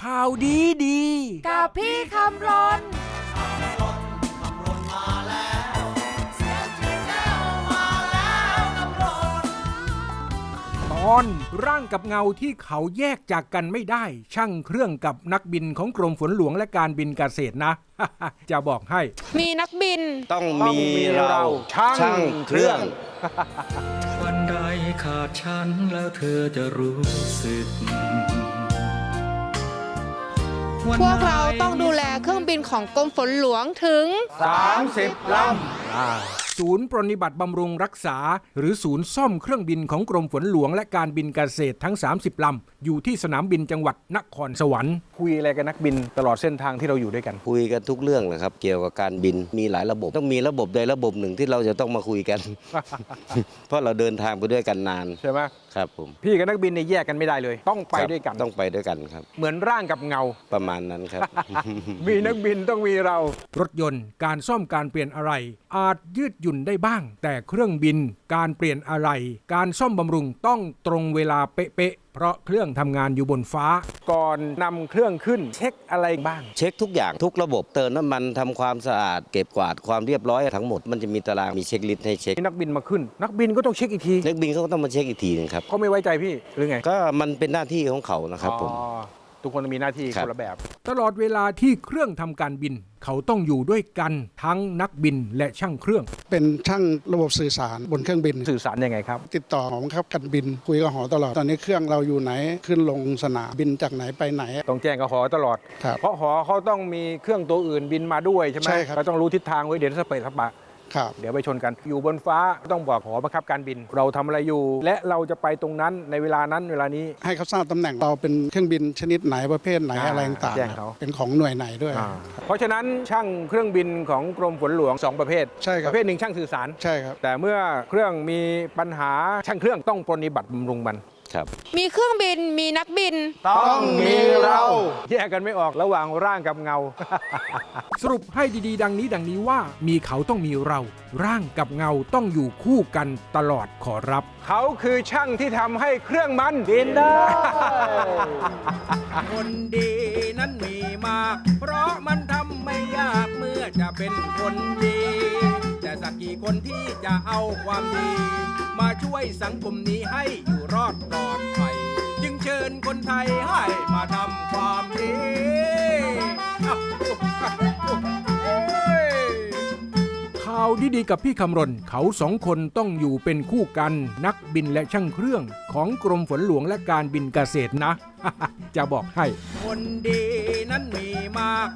ข่าวดีดี กับพี่คำรนตอนร่างกับเงาที่เขาแยกจากกันไม่ได้ ช่างเครื่องกับนักบินของกรมฝนหลวงและการบินเกษตรนะ จะบอกให้ มีนักบิน ต้องต้องมีมีเราเราช่างช่างเครื่อง วันใดขาดฉันแล้วเธอจะรู้สึก พวกเราต้องดูแลเครื่องบินของกรมฝนหลวงถึง 30ลำ ศูนย์ปรนนิบัติบำรุงรักษา หรือศูนย์ซ่อมเครื่องบินของกรมฝนหลวงและการบินเกษตรทั้ง 30 ลำ อยู่ที่สนามบินจังหวัดนครสวรรค์คุยอะไรกับนักบินตลอดเส้นทางที่เราอยู่ด้วยกัน คุยกันทุกเรื่องนะครับเกี่ยวกับการบินมีหลายระบบ ต้องมีระบบใดระบบหนึ่งที่เราจะต้องมาคุยกัน เพราะเราเดินทางไปด้วยกันนานใช่ไหมครับผมพี่กับนักบินเนี่ยแยกกันไม่ได้เลย ต้องไปครับด้วยกัน ต้องไปด้วยกันครับ เหมือนร่างกับเงา ประมาณนั้นครับ มีนักบินต้องมีเรา รถยนต์การซ่อมการเปลี่ยนอะไร อาจยืดหยุ่นได้บ้าง แต่เครื่องบิน การเปลี่ยนอะไร การซ่อมบำรุงต้องตรงเวลาเป๊ะๆเพราะเครื่องทำงานอยู่บนฟ้า ก่อนนำเครื่องขึ้น เช็คอะไรบ้าง เช็คทุกอย่างทุกระบบเติมน้ำมันทำความสะอาดเก็บกวาดความเรียบร้อยทั้งหมดมันจะมีตารางมีเช็คลิสต์ให้เช็คนักบินมาขึ้น นักบินก็ต้องเช็คอีกทีนักบินเขาก็ต้องมาเช็คอีกทีหนึงครับเขาไม่ไว้ใจพี่หรือไงก็มันเป็นหน้าที่ของเขานะครับผมอ๋อ ทุกคนมีหน้าที่ครัคบนละแบบ ตลอดเวลาที่เครื่องทำการบิน เขาต้องอยู่ด้วยกันทั้งนักบินและช่างเครื่อง เป็นช่างระบบสื่อสารบนเครื่องบิน สื่อสารยังไงครับ ติดต่อหอบังคับการบินคุยกับหอตลอด ตอนนี้เครื่องเราอยู่ไหนขึ้นลงสนามบินจากไหนไปไหน ต้องแจ้งกับหอตลอด ครับ เพราะหอเขาต้องมีเครื่องตัวอื่นบินมาด้วยใช่ไหมใช่ครับก็ต้องรู้ทิศทางไว้เดี๋ยวสเปรย์สปะ ครับ เดี๋ยวไปชนกัน อยู่บนฟ้าต้องบอกหอบังคับการบิน เราทำอะไรอยู่ และเราจะไปตรงนั้นในเวลานั้นเวลานี้ ให้เขาทราบตำแหน่งเราเป็นเครื่องบินชนิดไหนประเภทไหนอ่าอะไรต่างแจ้งเขา ๆเป็นของหน่วยไหนด้วยเพราะฉะนั้นช่างเครื่องบินของกรมฝนหลวงสองประเภท ใช่คปรับระเภทหนึ่งช่างสื่อสาร ใช่ครับ แต่เมื่อเครื่องมีปัญหาช่างเครื่องต้องปรนนิบัติบำรุงมัน ครับ มีเครื่องบินมีนักบิน ต้องมีเรา แยกกันไม่ออกระหว่างร่างกับเงา สรุปให้ดีๆ ดังนี้ดังนี้ว่า มีเขาต้องมีเรา ร่างกับเงาต้องอยู่คู่กันตลอดขอรับ เขาคือช่างที่ทำให้เครื่องมันบินได้ คนดีนั้นมีมาก เพราะมันทำไม่ยากเมื่อจะเป็นคนดี แต่สักกี่คนที่จะเอาความดี มาช่วยสังคมนี้ให้อยู่รอดปลอดภัย จึงเชิญคนไทยให้มาทำความดีอ้าวเอ้ยข่าวดีๆกับพี่คำรณ เขาสองคนต้องอยู่เป็นคู่กัน นักบินและช่างเครื่องของกรมฝนหลวงและการบินเกษตรนะ จะบอกให้ คนดีนั้นมีมาก